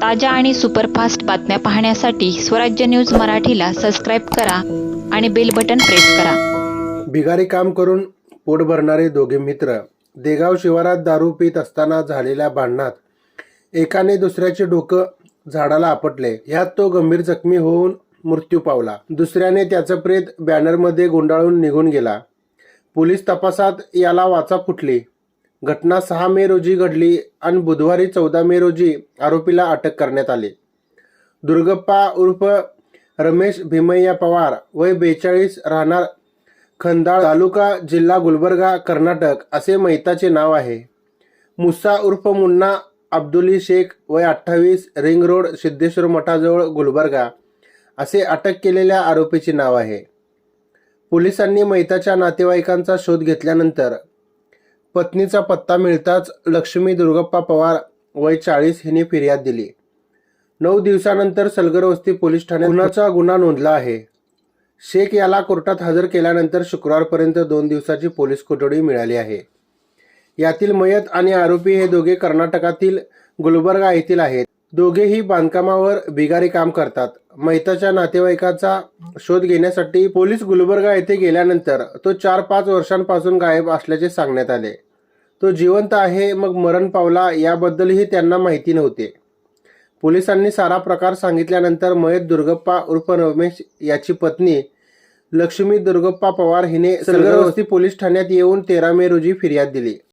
ताज्या आणि सुपरफास्ट बातम्या पाहण्यासाठी स्वराज्य न्यूज मराठीला सबस्क्राईब करा आणि बेल बटन प्रेस करा. बिगारी काम करून पोट भरणारे दोघे मित्र देगाव शिवारात दारू पित असताना झालेल्या भांडणात एकाने दुसऱ्याचे डोकं झाडाला आपटले. यात तो गंभीर जखमी होऊन मृत्यू पावला. दुसऱ्याने त्याचं प्रेत बॅनरमध्ये गुंडाळून निघून गेला. पोलीस तपासात याला वाचा फुटली. घटना सहा मे रोजी घडली आणि बुधवारी चौदा मे रोजी आरोपीला अटक करण्यात आली. दुर्गप्पा उर्फ रमेश भीमय्या पवार वय बेचाळीस राहणार खंदाळ तालुका जिल्हा गुलबर्गा कर्नाटक असे मैताचे नाव आहे. मुसा उर्फ मुन्ना अब्दुली शेख वय अठ्ठावीस रिंग रोड सिद्धेश्वर मठाजवळ गुलबर्गा असे अटक केलेल्या आरोपीचे नाव आहे. पोलिसांनी मैताच्या नातेवाईकांचा शोध घेतल्यानंतर पत्नीचा पत्ता मिळताच लक्ष्मी दुर्गप्पा पवार वय चाळीस हिने फिर्याद दिली. नऊ दिवसानंतर सलगर वस्ती पोलीस ठाण्यात गुन्हाचा गुन्हा नोंदला आहे. शेख याला कोर्टात हजर केल्यानंतर शुक्रवारपर्यंत दोन दिवसाची पोलीस कोठडी मिळाली आहे. यातील मयत आणि आरोपी हे दोघे कर्नाटकातील गुलबर्गा येथील आहेत. दोघेही बांधकामावर बिगारी काम करतात. मैताच्या नातेवाईकाचा शोध घेण्यासाठी पोलीस गुलबर्गा येथे गेल्यानंतर तो चार पाच वर्षांपासून गायब असल्याचे सांगण्यात आले. तो जिवंत आहे मग मरण पावला याबद्दलही त्यांना माहिती नव्हते. पोलिसांनी सारा प्रकार सांगितल्यानंतर मयत दुर्गप्पा उर्फ रमेश याची पत्नी लक्ष्मी दुर्गप्पा पवार हिने सलगरवस्ती पोलीस ठाण्यात येऊन तेरा मे रोजी फिर्याद दिली.